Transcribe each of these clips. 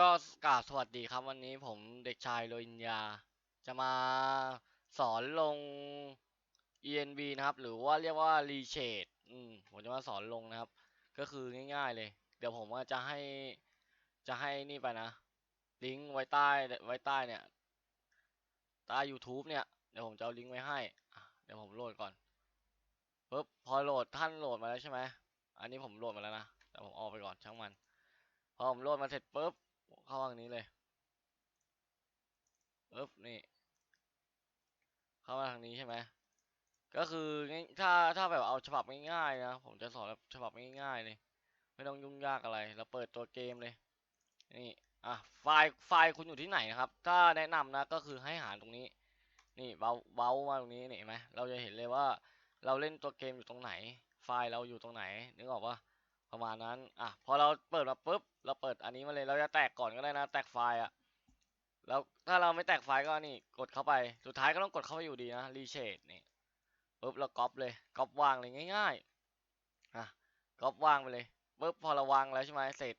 ก็กราบสวัสดีครับวันนี้ผมเด็กชายโรอินยา จะมาสอนลง ENB นะครับ หรือว่าเรียกว่า r e s h a d อืมผมจะมาสอนลงนะครับ ก็คือง่ายๆเลย เดี๋ยวผมจะให้จะให้นี่ไปนะ ลิงก์ไว้ใต้ไว้ใต้เนี่ยใต้ YouTube เนี่ย เดี๋ยวผมจะเอาลิงก์ไว้ให้ เดี๋ยวผมโหลดก่อนปุ๊บพอโหลดท่านโหลดมาแล้วใช่ไหมอันนี้ผมโหลดมาแล้วนะแต่ผมออกไปก่อนช่างมันพอผมโหลดมาเสร็จปุ๊บ เข้าทางนี้เลยปึ๊บนี่ เข้ามาทางนี้ใช่ไหมก็คือง่ายถ้าถ้าแบบเอาฉบับง่ายๆนะผมจะสอนแบบฉบับง่ายๆเลยไม่ต้องยุ่งยากอะไรเราเปิดตัวเกมเลยนี่อะไฟล์ไฟล์คุณอยู่ที่ไหนนะครับ ถ้าแนะนำนะก็คือให้หาตรงนี้ นี่เบาเบามาตรงนี้เห็นไหมเราจะเห็นเลยว่าเราเล่นตัวเกมอยู่ตรงไหน ไฟล์เราอยู่ตรงไหนนึกออกปะ ประมาณนั้น อะ พอเราเปิดมาปุ๊บ เราเปิดอันนี้มาเลย เราจะแตกก่อนก็ได้นะ แตกไฟล์อะแล้วถ้าเราไม่แตกไฟล์ก็นี่ กดเข้าไป สุดท้ายก็ต้องกดเข้าไปอยู่ดีนะ รีเชดนี่ปุ๊บเราก๊อปเลย ก๊อปวางเลยง่ายๆ อะ ก๊อปวางไปเลยปุ๊บพอเราวางแล้วใช่ไหมเสร็จ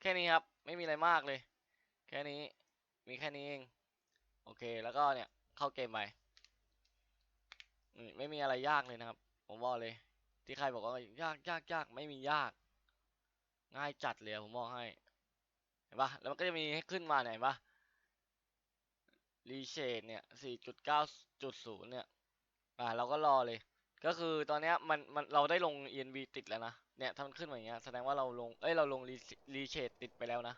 แค่นี้ครับ ไม่มีอะไรมากเลย แค่นี้ มีแค่นี้เอง โอเค แล้วก็เนี่ย เข้าเกมไปอืมไม่มีอะไรยากเลยนะครับ ผมบอกเลย ที่ใครบอกว่ายากยากยากไม่มียาก ง่ายจัดเลยอะผมบอกให้เห็นปะแล้วมันก็จะมีให้ขึ้นมาไหนปะรีเชดเนี่ย4.9.0เนี่ยอ่าเราก็รอเลย ก็คือตอนเนี้ยมันมันเราได้ลง ENV ติดแล้วนะเนี่ยถ้ามันขึ้นมาอย่างเงี้ยแสดงว่าเราลงเอ้ยเราลงรีเชดติดไปแล้วนะ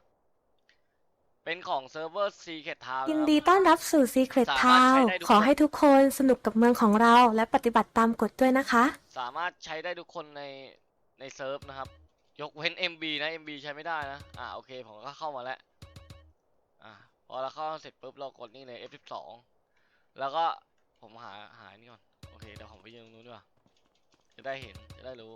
เป็นของเซิร์ฟเวอร์ Secret Town ยินนะครับดีต้อนรับสู่ Secret สามารถใช้ Town ได้ทุกขอคนให้ทุกคนสนุกกับเมืองของเราและปฏิบัติตามกฎด้วยนะคะ สามารถใช้ได้ทุกคนในในเซิร์ฟนะครับ ยกเว้น MB นะ MB ใช้ไม่ได้นะ อ่าโอเค ผมก็เข้ามาแล้ว อ่าพอเราเข้าเสร็จปุ๊บเรากดนี่เลย F12 แล้วก็ผมหาหานี่ก่อน โอเคเดี๋ยวผมไปยืนตรงนู้นดีกว่า จะได้เห็นจะได้รู้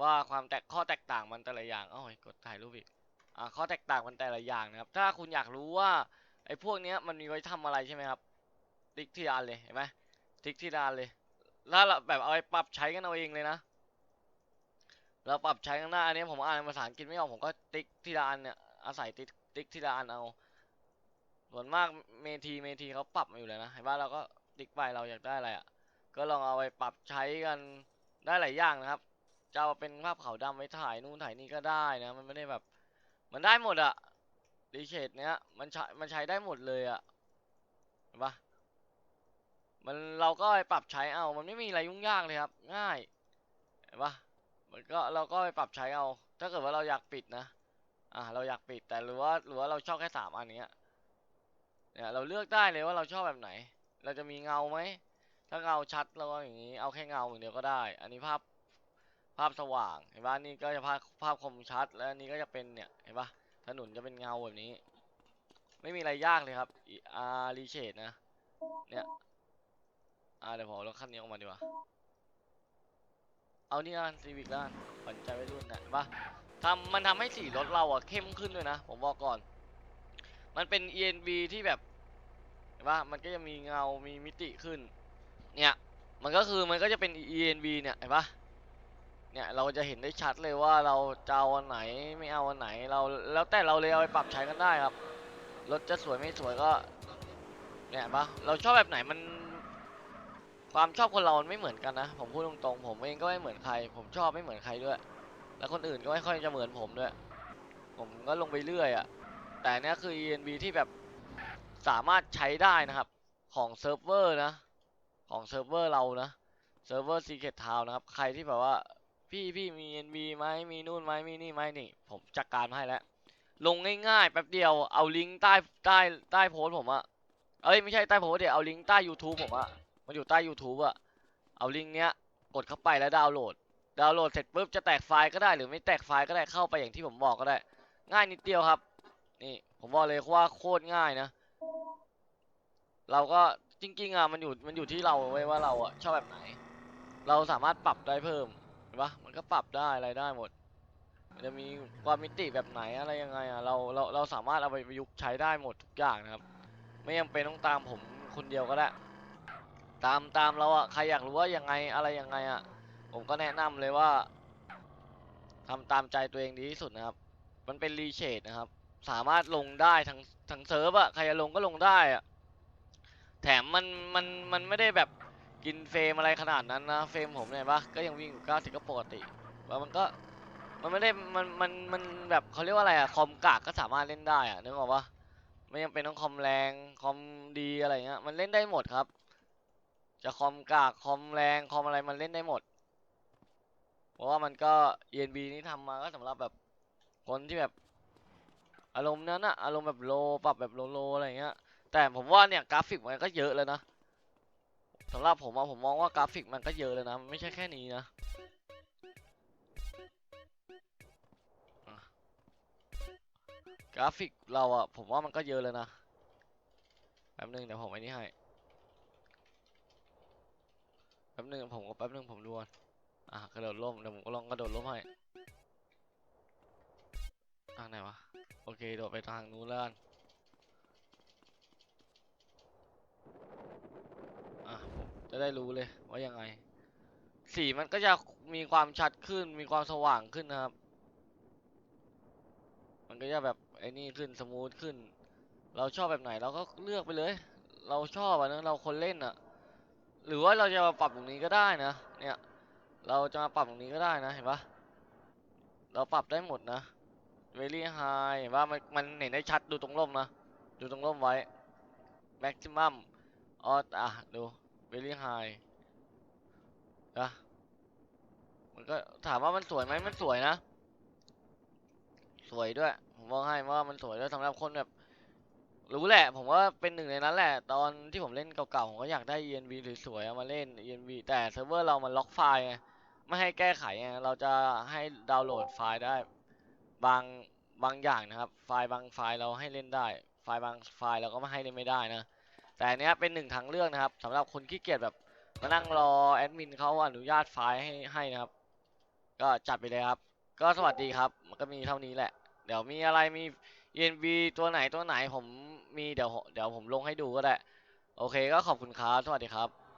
ว่าความแตกข้อแตกต่างมันแต่ละอย่างเอ้ยกดถ่ายรูปอีก อ่าข้อแตกต่างมันแต่ละอย่างนะครับ ถ้าคุณอยากรู้ว่าไอ้พวกเนี้ยมันมีไว้ทำอะไรใช่ไหมครับ ติ๊กที่ดานเลยเห็นไหมติ๊กที่ดานเลยถ้าเราแบบเอาไปปรับใช้กันเอาเองเลยนะ เราปรับใช้ข้างหน้าอันนี้ผมอ่านภาษาอังกฤษไม่ออกผมก็ติ๊กที่ดานเนี่ยอาศัยติ๊กติ๊กที่ดานเอาส่วนมากเมทีเมทีเขาปรับมาอยู่แล้วนะเห็นว่าเราก็ติ๊กไปเราอยากได้อะไรอะก็ลองเอาไปปรับใช้กันได้หลายอย่างนะครับจะเอาเป็นภาพขาวดำไว้ถ่ายนู่นถ่ายนี่ก็ได้นะมันไม่ได้แบบ มันได้หมดอะรีเชดเนี้ยมันใช้มันใช้ได้หมดเลยอะเห็นปะมันเราก็ไปปรับใช้เอามันไม่มีอะไรยุ่งยากเลยครับ ง่ายเห็นปะ มันก็เราก็ไปปรับใช้เอา ถ้าเกิดว่าเราอยากปิดนะ อ่าเราอยากปิดแต่หรือว่าหรือว่าเราชอบแค่สามอันเนี้ยเนี่ยเราเลือกได้เลยว่าเราชอบแบบไหน เราจะมีเงาไหม ถ้าเงาชัดเราก็อย่างนี้ เอาแค่เงาอย่างเดียวก็ได้ อันนี้ภาพภาพสว่าง เห็นปะนี่ก็จะภาพภาพคมชัด แล้วอันนี้ก็จะเป็นเนี่ย เห็นปะถนนจะเป็นเงาแบบนี้ ไม่มีอะไรยากเลยครับอารีเชดนะ เนี่ย อ่าเดี๋ยวผมเอารถคันนี้ออกมาดีกว่า เอานี่ละซีวิกละกันปันใจวัยรุ่นนะเห็นปะทำมันทำให้สีรถเราอะเข้มขึ้นด้วยนะ ผมบอกก่อน มันเป็น ENB ที่แบบเห็นปะมันก็จะมีเงา มีมิติขึ้น เนี่ย มันก็คือมันก็จะเป็น ENB เนี่ยเห็นปะเนี่ยเราจะเห็นได้ชัดเลยว่าเราจะเอาอันไหนไม่เอาอันไหนเราแล้วแต่เราเลยเอาไปปรับใช้กันได้ครับรถจะสวยไม่สวยก็เนี่ยปะเราชอบแบบไหนมัน ความชอบคนเรามันไม่เหมือนกันนะ ผมพูดตรงๆ ผมเองก็ไม่เหมือนใคร ผมชอบไม่เหมือนใครด้วย แล้วคนอื่นก็ไม่ค่อยจะเหมือนผมด้วย ผมก็ลงไปเรื่อยอะแต่เนี้ยคือ ENB ที่แบบสามารถใช้ได้นะครับ ของเซิร์ฟเวอร์นะ ของเซิร์ฟเวอร์เรานะ เซิร์ฟเวอร์ Secret Town นะครับ ใครที่แบบว่าพี่พี่มี ENB ไหมมีนู่นไหมมีนี่ไหมนี่ ผมจัดการมาให้แล้ว ลงง่ายๆแป๊บเดียว เอาลิงก์ใต้ใต้ใต้โพสผมอะเอ้ยไม่ใช่ใต้โพสเดี๋ยวเอาลิงก์ใต้ YouTube ผมอะ มันอยู่ใต้ YouTube อะเอาลิงก์เนี้ยกดเข้าไปแล้วดาวน์โหลด ดาวน์โหลดเสร็จปุ๊บจะแตกไฟล์ก็ได้หรือไม่แตกไฟล์ก็ได้เข้าไปอย่างที่ผมบอกก็ได้ ง่ายนิดเดียวครับ นี่ผมบอกเลยว่าโคตรง่ายนะ เราก็จริงๆอะมันอยู่มันอยู่ที่เราเว้ยว่าเราอะชอบแบบไหน เราสามารถปรับได้เพิ่มเห็นปะมันก็ปรับได้อะไรได้หมดมันจะมีความมิติแบบไหนอะไรยังไงอะเราเราเราสามารถเอาไปประยุกต์ใช้ได้หมดทุกอย่างนะครับ ไม่จำเป็นต้องตามผมคนเดียวก็ได้ ตามตามเราอะใครอยากรู้ว่ายังไงอะไรยังไงอะผมก็แนะนำเลยว่าทำตามใจตัวเองดีที่สุดนะครับ มันเป็นรีเชดนะครับ สามารถลงได้ทั้งทั้งเซิร์ฟอะใครจะลงก็ลงได้อะแถมมันมันมันไม่ได้แบบกินเฟรมอะไรขนาดนั้นนะเฟรมผมเนี่ยปะก็ยังวิ่งอยู่90ก็ปกติแล้วมันก็มันไม่ได้มันมันมันแบบเขาเรียกว่าอะไรอะคอมกากก็สามารถเล่นได้อะนึกออกปะไม่จำเป็นต้องคอมแรงคอมดีอะไรเงี้ยมันเล่นได้หมดครับ จะคอมกากคอมแรงคอมอะไรมันเล่นได้หมด เพราะว่ามันก็ ENB นี่ทำมาก็สำหรับแบบคนที่แบบ อารมณ์นั้นอะอารมณ์แบบโลปรับแบบโลโลอะไรเงี้ย แต่ผมว่าเนี่ยกราฟิกมันก็เยอะเลยนะสำหรับผมอะผมมองว่ากราฟิกมันก็เยอะเลยนะไม่ใช่แค่นี้นะกราฟิกเราอะผมว่ามันก็เยอะเลยนะแป๊บนึงเดี๋ยวผมไอ้นี่ให้ ป๊บนึงผมก็แป๊บนึงผมดูก่อนอะกระโดดร่มเดี๋ยวผมก็ลองกระโดดร่มให้ทางไหนวะโอเคโดดไปทางนู้นแล้วกันอะผมจะได้รู้เลยว่ายังไง สีมันก็จะมีความชัดขึ้นมีความสว่างขึ้นนะครับ มันก็จะแบบไอ้นี่ขึ้นสมูทขึ้น เราชอบแบบไหนเราก็เลือกไปเลย เราชอบอะนะเราคนเล่นอะ หรือว่าเราจะมาปรับตรงนี้ก็ได้นะ เนี่ย เราจะมาปรับตรงนี้ก็ได้นะ เห็นปะเราปรับได้หมดนะ very high เห็นว่ามันมันเห็นได้ชัดดูตรงร่มนะ ดูตรงร่มไว้ maximum อ๋ออะดู very high นะมันก็ถามว่ามันสวยไหมมันสวยนะ สวยด้วย ผมบอกให้ว่ามันสวยด้วยสำหรับคนแบบ รู้แหละ ผมว่าเป็นหนึ่งในนั้นแหละ ตอนที่ผมเล่นเก่าๆ ผมก็อยากได้ ENV สวยๆเอามาเล่น ENV แต่เซิร์ฟเวอร์เรามันล็อกไฟล์ไงไม่ให้แก้ไขไงเราจะให้ดาวน์โหลดไฟล์ได้ บางบางอย่างนะครับ ไฟล์บางไฟล์เราให้เล่นได้ ไฟล์บางไฟล์เราก็ไม่ให้เล่นไม่ได้นะ แต่นเนี้ยเป็นหนึ่งทางเลือกนะครับสำหรับคนขี้เกียจแบบมานั่งรอแอดมินเขาอนุญาตไฟล์ให้ให้นะครับ ก็จัดไปเลยครับ ก็สวัสดีครับ มันก็มีเท่านี้แหละ เดี๋ยวมีอะไรมี ENV ตัวไหนตัวไหนผมมีเดี๋ยวเดี๋ยวผมลงให้ดูก็ได้ โอเคก็ขอบคุณครับ สวัสดีครับ